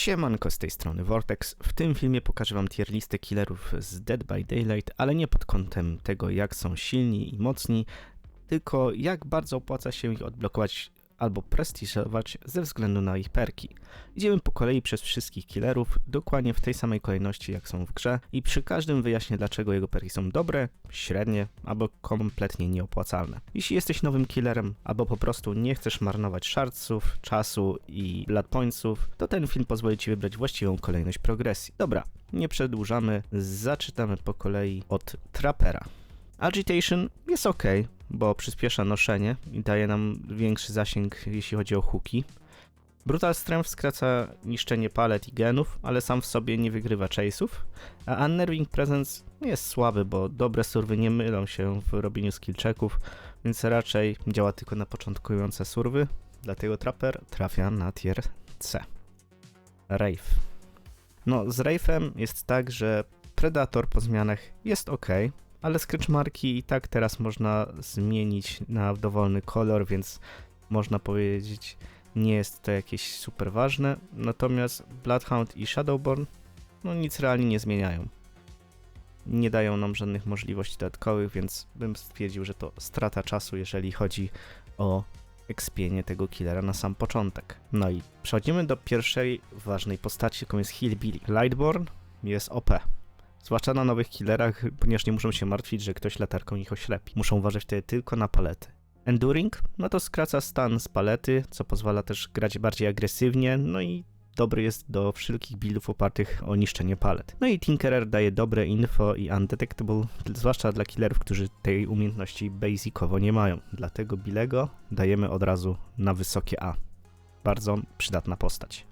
Siemanko z tej strony Vortex. W tym filmie pokażę wam tier listę killerów z Dead by Daylight, ale nie pod kątem tego jak są silni i mocni, tylko jak bardzo opłaca się ich odblokować albo prestiżować ze względu na ich perki. Idziemy po kolei przez wszystkich killerów, dokładnie w tej samej kolejności jak są w grze i przy każdym wyjaśnię dlaczego jego perki są dobre, średnie albo kompletnie nieopłacalne. Jeśli jesteś nowym killerem albo po prostu nie chcesz marnować shardców, czasu i blood pointsów, to ten film pozwoli ci wybrać właściwą kolejność progresji. Dobra, nie przedłużamy, zaczytamy po kolei od Trapera. Agitation jest ok, bo przyspiesza noszenie i daje nam większy zasięg, jeśli chodzi o hooki. Brutal Strength skraca niszczenie palet i genów, ale sam w sobie nie wygrywa chase'ów, a Unnerving Presence jest słaby, bo dobre surwy nie mylą się w robieniu skill checków, więc raczej działa tylko na początkujące surwy, dlatego Trapper trafia na tier C. Wraith. No, z Wraithem jest tak, że Predator po zmianach jest ok, ale scratch marki i tak teraz można zmienić na dowolny kolor, więc można powiedzieć, nie jest to jakieś super ważne. Natomiast Bloodhound i Shadowborn no nic realnie nie zmieniają. Nie dają nam żadnych możliwości dodatkowych, więc bym stwierdził, że to strata czasu, jeżeli chodzi o ekspienie tego killera na sam początek. No i przechodzimy do pierwszej ważnej postaci, jaką jest Hillbilly. Lightborn jest OP. Zwłaszcza na nowych killerach, ponieważ nie muszą się martwić, że ktoś latarką ich oślepi. Muszą uważać wtedy tylko na palety. Enduring, no to skraca stan z palety, co pozwala też grać bardziej agresywnie, no i dobry jest do wszelkich buildów opartych o niszczenie palet. No i Tinkerer daje dobre info i undetectable, zwłaszcza dla killerów, którzy tej umiejętności basicowo nie mają. Dlatego Bilego dajemy od razu na wysokie A. Bardzo przydatna postać.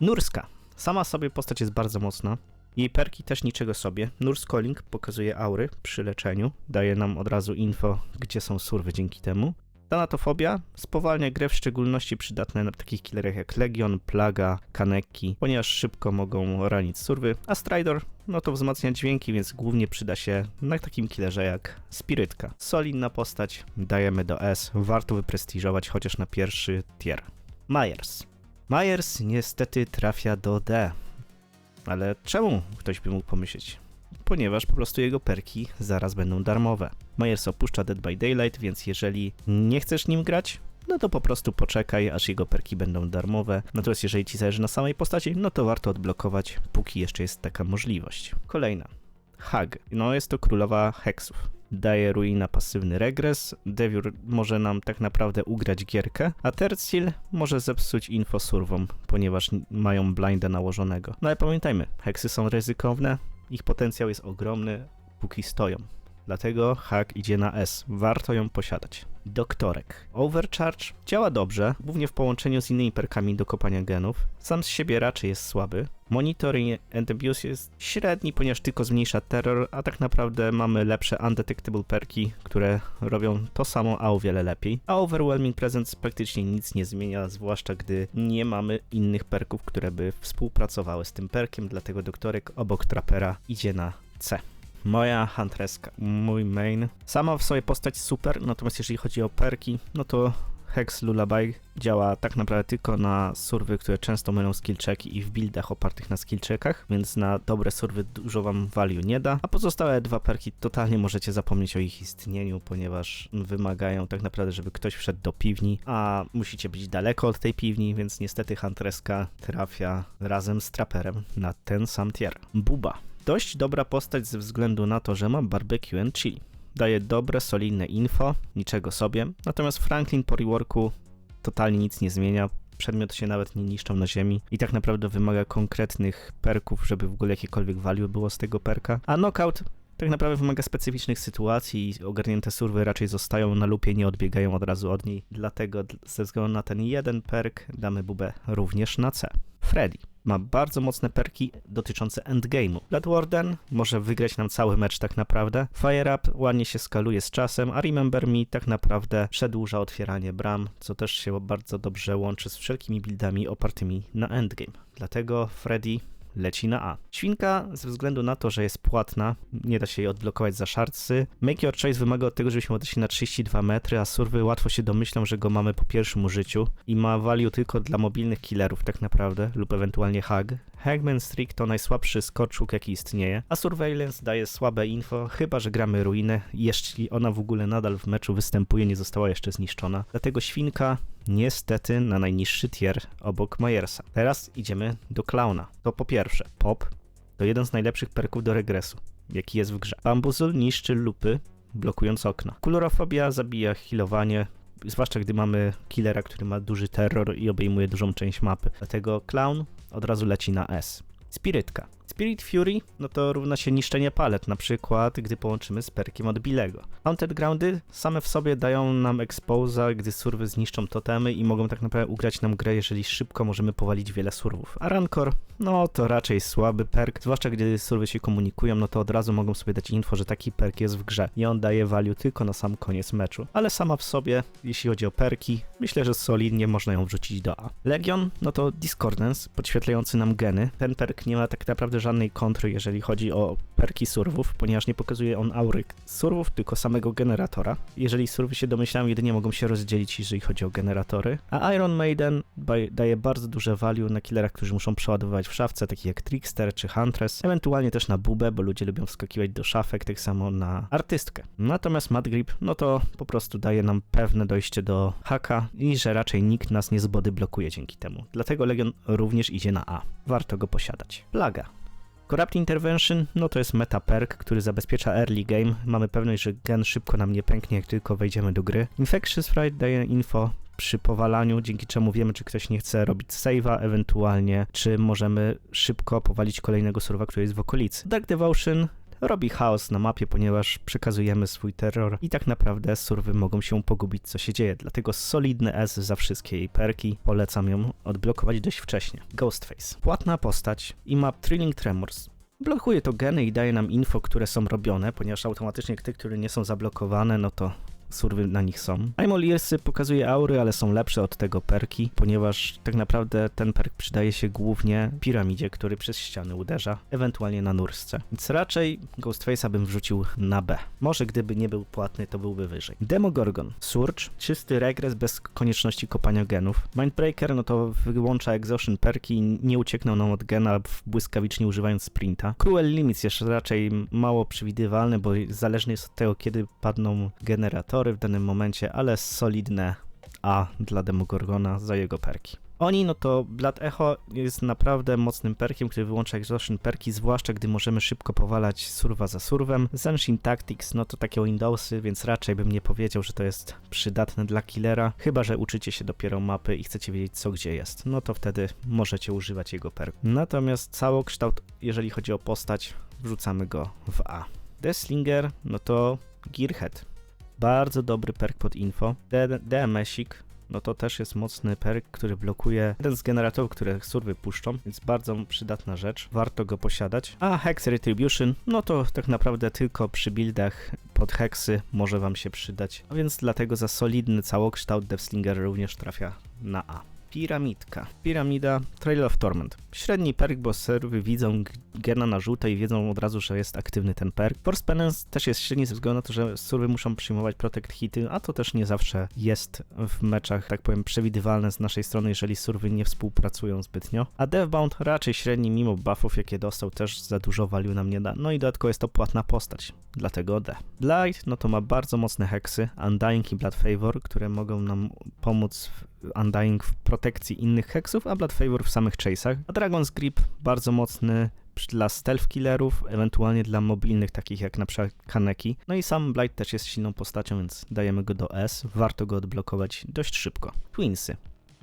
Nurska. Sama sobie postać jest bardzo mocna. Jej perki też niczego sobie. Nurse Calling pokazuje aury przy leczeniu, daje nam od razu info, gdzie są surwy dzięki temu. Tanatofobia spowalnia grę, w szczególności przydatne na takich killerach jak Legion, Plaga, Kaneki, ponieważ szybko mogą ranić surwy, a Stridor no to wzmacnia dźwięki, więc głównie przyda się na takim killerze jak Spirytka. Solidna postać, dajemy do S, warto wyprestiżować chociaż na pierwszy tier. Myers. Myers niestety trafia do D. Ale czemu ktoś by mógł pomyśleć? Ponieważ po prostu jego perki zaraz będą darmowe. Myers opuszcza Dead by Daylight, więc jeżeli nie chcesz nim grać, no to po prostu poczekaj, aż jego perki będą darmowe. Natomiast jeżeli ci zależy na samej postaci, no to warto odblokować, póki jeszcze jest taka możliwość. Kolejna. Hag. No jest to królowa heksów daje Ruina pasywny regres, Deviur może nam tak naprawdę ugrać gierkę, a Tercil może zepsuć info surwom, ponieważ mają blinda nałożonego. No ale pamiętajmy, heksy są ryzykowne, ich potencjał jest ogromny, póki stoją. Dlatego hack idzie na S. Warto ją posiadać. Doktorek. Overcharge działa dobrze, głównie w połączeniu z innymi perkami do kopania genów. Sam z siebie raczej jest słaby. Monitoring and Abuse jest średni, ponieważ tylko zmniejsza terror, a tak naprawdę mamy lepsze Undetectable perki, które robią to samo, a o wiele lepiej. A Overwhelming Presence praktycznie nic nie zmienia, zwłaszcza gdy nie mamy innych perków, które by współpracowały z tym perkiem, dlatego doktorek obok trapera idzie na C. Moja Huntreska, mój main. Sama w sobie postać super, natomiast jeżeli chodzi o perki, no to Hex Lullaby działa tak naprawdę tylko na surwy, które często mylą skillchecki i w buildach opartych na skillcheckach, więc na dobre surwy dużo wam value nie da, a pozostałe dwa perki totalnie możecie zapomnieć o ich istnieniu, ponieważ wymagają tak naprawdę, żeby ktoś wszedł do piwni, a musicie być daleko od tej piwni, więc niestety Huntreska trafia razem z Trapperem na ten sam tier. Buba. Dość dobra postać ze względu na to, że ma barbecue and chili. Daje dobre, solidne info, niczego sobie. Natomiast Franklin po reworku totalnie nic nie zmienia. Przedmioty się nawet nie niszczą na ziemi i tak naprawdę wymaga konkretnych perków, żeby w ogóle jakiekolwiek value było z tego perka. A knockout tak naprawdę wymaga specyficznych sytuacji i ogarnięte surwy raczej zostają na lupie, nie odbiegają od razu od niej. Dlatego ze względu na ten jeden perk damy bubę również na C. Freddy ma bardzo mocne perki dotyczące endgame'u. Blood Warden może wygrać nam cały mecz tak naprawdę. Fire Up ładnie się skaluje z czasem, a Remember Me tak naprawdę przedłuża otwieranie bram, co też się bardzo dobrze łączy z wszelkimi buildami opartymi na endgame. Dlatego Freddy leci na A. Świnka, ze względu na to, że jest płatna, nie da się jej odblokować za szarcy. Make Your Choice wymaga od tego, żebyśmy odeszli na 32 metry, a surwy łatwo się domyślą, że go mamy po pierwszym użyciu i ma value tylko dla mobilnych killerów tak naprawdę, lub ewentualnie hag. Hagman Streak to najsłabszy skoczuk jaki istnieje, a Surveillance daje słabe info, chyba że gramy ruinę, jeśli ona w ogóle nadal w meczu występuje, nie została jeszcze zniszczona. Dlatego świnka niestety na najniższy tier obok Majersa. Teraz idziemy do Klauna. To po pierwsze, Pop to jeden z najlepszych perków do regresu, jaki jest w grze. Bambuzul niszczy lupy, blokując okna. Kulorofobia zabija healowanie, zwłaszcza gdy mamy killera, który ma duży terror i obejmuje dużą część mapy. Dlatego Clown od razu leci na S. Spirytka. Spirit Fury, no to równa się niszczenie palet, na przykład gdy połączymy z perkiem od Bilego. Haunted Groundy same w sobie dają nam exposa, gdy surwy zniszczą totemy i mogą tak naprawdę ugrać nam grę, jeżeli szybko możemy powalić wiele surwów. A Rancor, no to raczej słaby perk, zwłaszcza gdy surwy się komunikują, no to od razu mogą sobie dać info, że taki perk jest w grze i on daje value tylko na sam koniec meczu. Ale sama w sobie, jeśli chodzi o perki, myślę, że solidnie można ją wrzucić do A. Legion, no to Discordance, podświetlający nam geny. Ten perk nie ma tak naprawdę żadnej kontry, jeżeli chodzi o perki surwów, ponieważ nie pokazuje on aury surwów, tylko samego generatora. Jeżeli surwy się domyślają, jedynie mogą się rozdzielić, jeżeli chodzi o generatory. A Iron Maiden daje bardzo duże value na killerach, którzy muszą przeładowywać w szafce, takich jak Trickster czy Huntress, ewentualnie też na bubę, bo ludzie lubią wskakiwać do szafek, tak samo na artystkę. Natomiast Mad Grip, no to po prostu daje nam pewne dojście do haka i że raczej nikt nas nie zbody blokuje dzięki temu. Dlatego Legion również idzie na A. Warto go posiadać. Plaga. Corrupt Intervention, no to jest meta perk, który zabezpiecza early game. Mamy pewność, że gen szybko nam nie pęknie, jak tylko wejdziemy do gry. Infectious Fright daje info przy powalaniu, dzięki czemu wiemy, czy ktoś nie chce robić save'a, ewentualnie czy możemy szybko powalić kolejnego surwa, który jest w okolicy. Dark Devotion robi chaos na mapie, ponieważ przekazujemy swój terror i tak naprawdę surwy mogą się pogubić, co się dzieje. Dlatego solidny S za wszystkie jej perki. Polecam ją odblokować dość wcześnie. Ghostface. Płatna postać i ma Thrilling Tremors. Blokuje to geny i daje nam info, które są robione, ponieważ automatycznie te, które nie są zablokowane, no to surwy na nich są. Aimolirsy pokazuje aury, ale są lepsze od tego perki, ponieważ tak naprawdę ten perk przydaje się głównie piramidzie, który przez ściany uderza, ewentualnie na nursce. Więc raczej Ghostface'a bym wrzucił na B. Może gdyby nie był płatny, to byłby wyżej. Demogorgon. Surge, czysty regres bez konieczności kopania genów. Mindbreaker, no to wyłącza exhaustion perki nie uciekną nam od gena błyskawicznie używając sprinta. Cruel Limits jeszcze raczej mało przewidywalny, bo zależny jest od tego, kiedy padną generatory w danym momencie, ale solidne A dla Demogorgona za jego perki. Oni, no to Blood Echo jest naprawdę mocnym perkiem, który wyłącza exhaustion perki, zwłaszcza gdy możemy szybko powalać surwa za surwem. Zenshin Tactics, no to takie Windowsy, więc raczej bym nie powiedział, że to jest przydatne dla killera, chyba że uczycie się dopiero mapy i chcecie wiedzieć co gdzie jest, no to wtedy możecie używać jego perku. Natomiast całokształt, jeżeli chodzi o postać, wrzucamy go w A. Deslinger, no to Gearhead bardzo dobry perk pod info. DMS-ik, no to też jest mocny perk, który blokuje jeden z generatorów, które surwy puszczą, więc bardzo przydatna rzecz, warto go posiadać. A Hex Retribution, no to tak naprawdę tylko przy buildach pod Hexy może wam się przydać, a więc dlatego za solidny całokształt Deathslinger również trafia na A. Piramidka. Piramida, Trail of Torment. Średni perk, bo serwy widzą gena na żółte i wiedzą od razu, że jest aktywny ten perk. Force Penance też jest średni ze względu na to, że serwy muszą przyjmować protect hity, a to też nie zawsze jest w meczach, tak powiem, przewidywalne z naszej strony, jeżeli surwy nie współpracują zbytnio. A Deathbound raczej średni, mimo buffów, jakie dostał, też za dużo value nam nie da. No i dodatkowo jest to płatna postać, dlatego D. Blight, no to ma bardzo mocne heksy, Undying i Blood Favor, które mogą nam pomóc w Undying w protekcji innych heksów, a Blood Favor w samych chase'ach. A Dragon's Grip bardzo mocny dla stealth killerów, ewentualnie dla mobilnych, takich jak na przykład Kaneki. No i sam Blight też jest silną postacią, więc dajemy go do S. Warto go odblokować dość szybko. Twinsy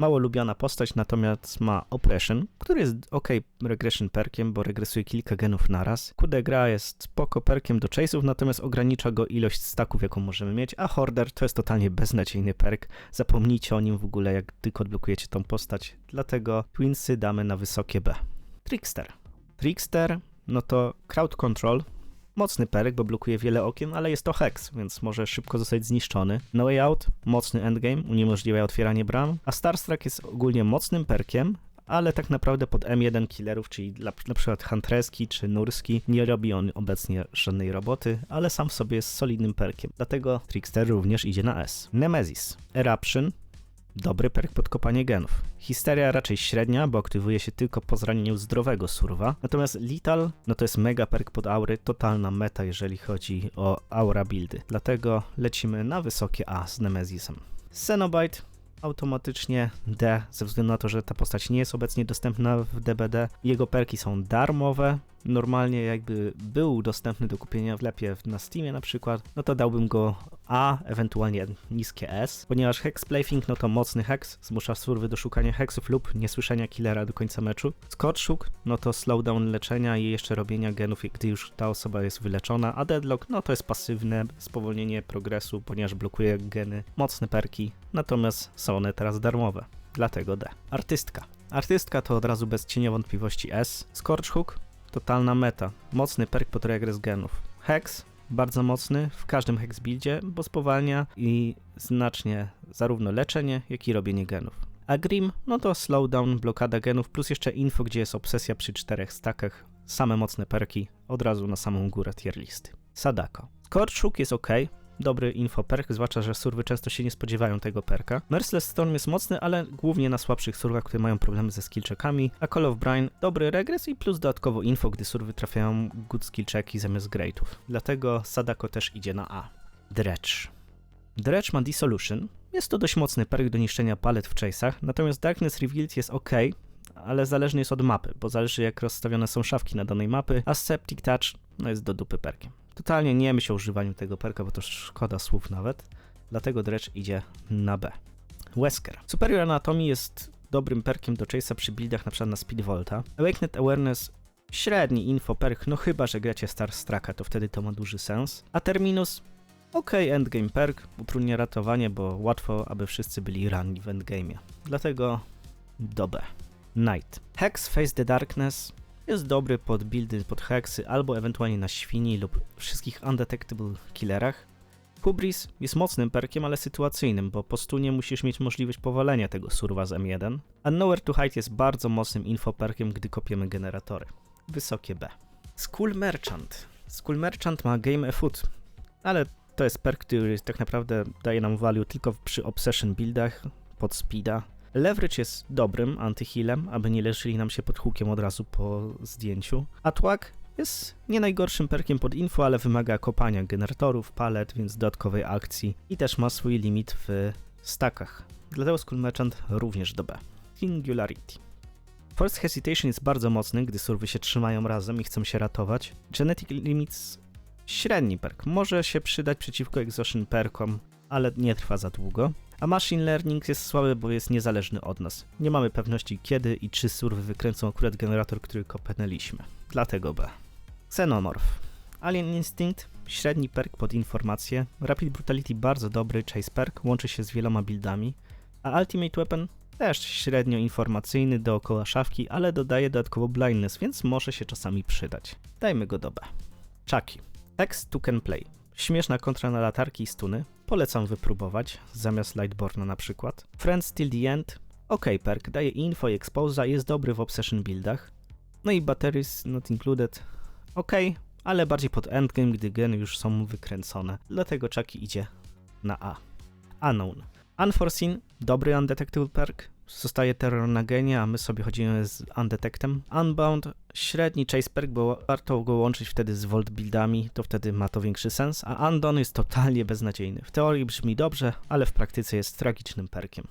mało lubiana postać, natomiast ma Oppression, który jest ok regression perkiem, bo regresuje kilka genów naraz. Kude gra jest spoko perkiem do chase'ów, natomiast ogranicza go ilość staków, jaką możemy mieć, a Horder to jest totalnie beznadziejny perk. Zapomnijcie o nim w ogóle, jak tylko odblokujecie tą postać, dlatego Twinsy damy na wysokie B. Trickster. Trickster, no to Crowd Control, Mocny perek, bo blokuje wiele okien, ale jest to hex, więc może szybko zostać zniszczony. No Way Out, mocny endgame, uniemożliwia otwieranie bram, a Starstruck jest ogólnie mocnym perkiem, ale tak naprawdę pod M1 killerów, czyli dla, na przykład Huntreski czy Nurski, nie robi on obecnie żadnej roboty, ale sam w sobie jest solidnym perkiem. Dlatego Trickster również idzie na S. Nemesis. Eruption. Dobry perk pod kopanie genów. Histeria raczej średnia, bo aktywuje się tylko po zranieniu zdrowego surwa. Natomiast Lethal, no to jest mega perk pod aury, totalna meta, jeżeli chodzi o aura buildy. Dlatego lecimy na wysokie A z Nemesisem. Cenobite automatycznie D, ze względu na to, że ta postać nie jest obecnie dostępna w DBD. Jego perki są darmowe. Normalnie jakby był dostępny do kupienia w lepie na Steamie na przykład, no to dałbym go A, ewentualnie niskie S, ponieważ Hex Plaything no to mocny hex, zmusza surwy do szukania hexów lub niesłyszenia killera do końca meczu. Scorchhook no to slowdown leczenia i jeszcze robienia genów, gdy już ta osoba jest wyleczona, a Deadlock no to jest pasywne spowolnienie progresu, ponieważ blokuje geny, mocne perki, natomiast są one teraz darmowe, dlatego D. Artystka. Artystka to od razu bez cienia wątpliwości S. Scorchhook totalna meta. Mocny perk pod regres genów. Hex, bardzo mocny w każdym hex buildzie, bo spowalnia i znacznie zarówno leczenie, jak i robienie genów. A Grim, no to slowdown, blokada genów, plus jeszcze info, gdzie jest obsesja przy czterech stakach, same mocne perki, od razu na samą górę tier listy. Sadako. Scorchhook jest ok, dobry info perk, zwłaszcza, że surwy często się nie spodziewają tego perka. Merciless Storm jest mocny, ale głównie na słabszych surwach, które mają problemy ze skillcheckami, a Call of Brine dobry regres i plus dodatkowo info, gdy surwy trafiają good skillchecki zamiast greatów. Dlatego Sadako też idzie na A. Dredge. Dredge ma Dissolution. Jest to dość mocny perk do niszczenia palet w chase'ach, natomiast Darkness Revealed jest ok, ale zależny jest od mapy, bo zależy jak rozstawione są szafki na danej mapy, a Septic Touch no jest do dupy perkiem. Totalnie nie myśl o używaniu tego perka, bo to szkoda słów nawet. Dlatego Dredge idzie na B. Wesker. Superior Anatomy jest dobrym perkiem do chase'a przy buildach np. na Speedvolta. Awakened Awareness średni info perk, no chyba, że gracie Star Straka, to wtedy to ma duży sens. A Terminus ok endgame perk, utrudnia ratowanie, bo łatwo, aby wszyscy byli ranni w endgame'ie. Dlatego do B. Night. Hex Face the Darkness jest dobry pod buildy, pod hexy, albo ewentualnie na świni lub wszystkich undetectable killerach. Hubris jest mocnym perkiem, ale sytuacyjnym, bo po stunie musisz mieć możliwość powalenia tego surwa z M1, a Nowhere to Hide jest bardzo mocnym infoperkiem, gdy kopiemy generatory. Wysokie B. School Merchant. School Merchant ma Game Food, ale to jest perk, który tak naprawdę daje nam value tylko przy Obsession buildach, pod speeda, Leverage jest dobrym antyhealem, aby nie leżeli nam się pod hukiem od razu po zdjęciu. A Tłak jest nie najgorszym perkiem pod info, ale wymaga kopania generatorów, palet, więc dodatkowej akcji i też ma swój limit w stakach. Dlatego Skull Merchant również do B. Singularity. First Hesitation jest bardzo mocny, gdy surwy się trzymają razem i chcą się ratować. Genetic Limits średni perk. Może się przydać przeciwko Exhaustion perkom, ale nie trwa za długo. A machine learning jest słaby, bo jest niezależny od nas. Nie mamy pewności kiedy i czy surwy wykręcą akurat generator, który kopnęliśmy. Dlatego B. Xenomorph. Alien Instinct, średni perk pod informację. Rapid Brutality bardzo dobry chase perk, łączy się z wieloma buildami. A Ultimate Weapon też średnio informacyjny dookoła szafki, ale dodaje dodatkowo blindness, więc może się czasami przydać. Dajmy go do B. Chucky. Hex to can play. Śmieszna kontra na latarki i stuny. Polecam wypróbować, zamiast Lightborna na przykład. Friends Till the End. Ok perk, daje info i exposa, jest dobry w obsession buildach. No i batteries not included. Ok, ale bardziej pod endgame, gdy geny już są wykręcone. Dlatego Chucky idzie na A. Unknown. Unforeseen, dobry undetectable perk, zostaje terror na genie, a my sobie chodzimy z undetectem. Unbound, średni chase perk, bo warto go łączyć wtedy z volt buildami, to wtedy ma to większy sens, a Undone jest totalnie beznadziejny. W teorii brzmi dobrze, ale w praktyce jest tragicznym perkiem.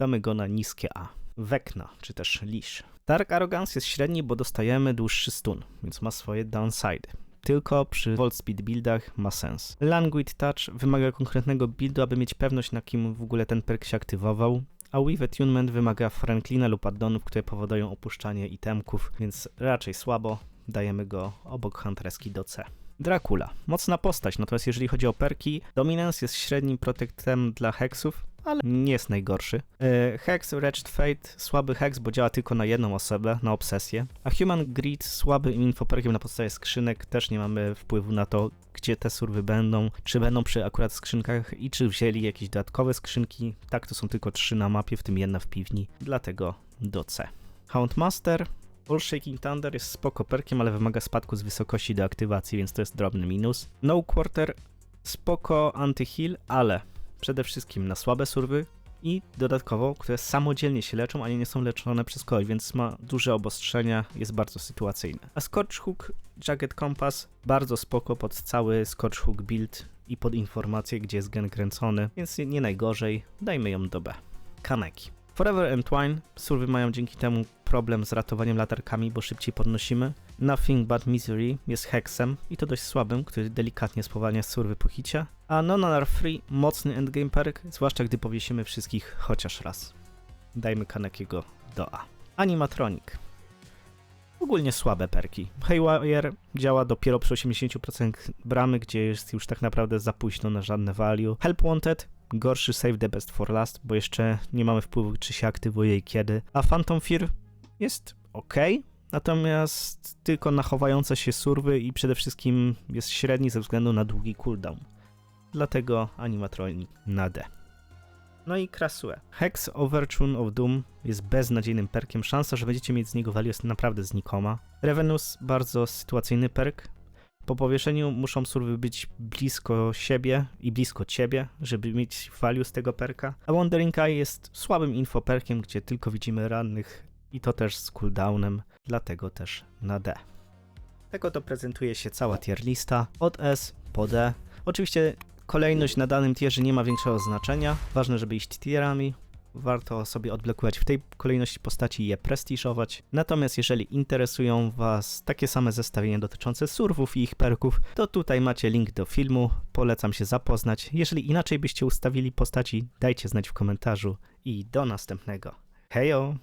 Damy go na niskie A. Wekna, czy też Leash. Dark Arrogance jest średni, bo dostajemy dłuższy stun, więc ma swoje downside. Tylko przy Volt Speed buildach ma sens. Languid Touch wymaga konkretnego buildu, aby mieć pewność na kim w ogóle ten perk się aktywował a Weave Attunement wymaga Franklina lub addonów, które powodują opuszczanie itemków, więc raczej słabo, dajemy go obok Huntreski do C. Dracula. Mocna postać, natomiast jeżeli chodzi o perki, Dominance jest średnim protektem dla hexów, ale nie jest najgorszy. E, hex Wretched Fate, słaby hex, bo działa tylko na jedną osobę, na obsesję. A Human Greed, słaby infoperkiem na podstawie skrzynek, też nie mamy wpływu na to, gdzie te surwy będą, czy będą przy akurat skrzynkach i czy wzięli jakieś dodatkowe skrzynki. Tak, to są tylko trzy na mapie, w tym jedna w piwni, dlatego do C. Houndmaster. All Shaking Thunder jest spoko perkiem, ale wymaga spadku z wysokości do aktywacji, więc to jest drobny minus. No Quarter spoko anti-heal, ale przede wszystkim na słabe surwy i dodatkowo, które samodzielnie się leczą, a nie są leczone przez kogoś, więc ma duże obostrzenia, jest bardzo sytuacyjny. A Scorch Hook Jagged Compass bardzo spoko pod cały Scorch Hook build i pod informację, gdzie jest gen kręcony, więc nie najgorzej, dajmy ją do B. Kaneki. Forever Entwine, surwy mają dzięki temu problem z ratowaniem latarkami, bo szybciej podnosimy. Nothing But Misery jest hexem i to dość słabym, który delikatnie spowalnia surwy po hicie. A Non Are Free, mocny endgame perk, zwłaszcza gdy powiesimy wszystkich chociaż raz. Dajmy Kanekiego do A. Animatronic. Ogólnie słabe perki. Haywire działa dopiero przy 80% bramy, gdzie jest już tak naprawdę za późno na żadne value. Help Wanted gorszy save the best for last, bo jeszcze nie mamy wpływu, czy się aktywuje i kiedy. A Phantom Fear jest ok, natomiast tylko na chowające się surwy i przede wszystkim jest średni ze względu na długi cooldown. Dlatego animatronic na D. No i Krasue. Hex Overtune of Doom jest beznadziejnym perkiem. Szansa, że będziecie mieć z niego value jest naprawdę znikoma. Revenus bardzo sytuacyjny perk. Po powieszeniu muszą surwy być blisko siebie i blisko ciebie, żeby mieć value z tego perka. A Wandering Eye jest słabym infoperkiem, gdzie tylko widzimy rannych i to też z cooldownem, dlatego też na D. Tego to prezentuje się cała tier lista od S po D. Oczywiście kolejność na danym tierze nie ma większego znaczenia. Ważne, żeby iść tierami. Warto sobie odblokować w tej kolejności postaci i je prestiżować. Natomiast jeżeli interesują Was takie same zestawienia dotyczące surfów i ich perków, to tutaj macie link do filmu. Polecam się zapoznać. Jeżeli inaczej byście ustawili postaci, dajcie znać w komentarzu i do następnego. Hejo!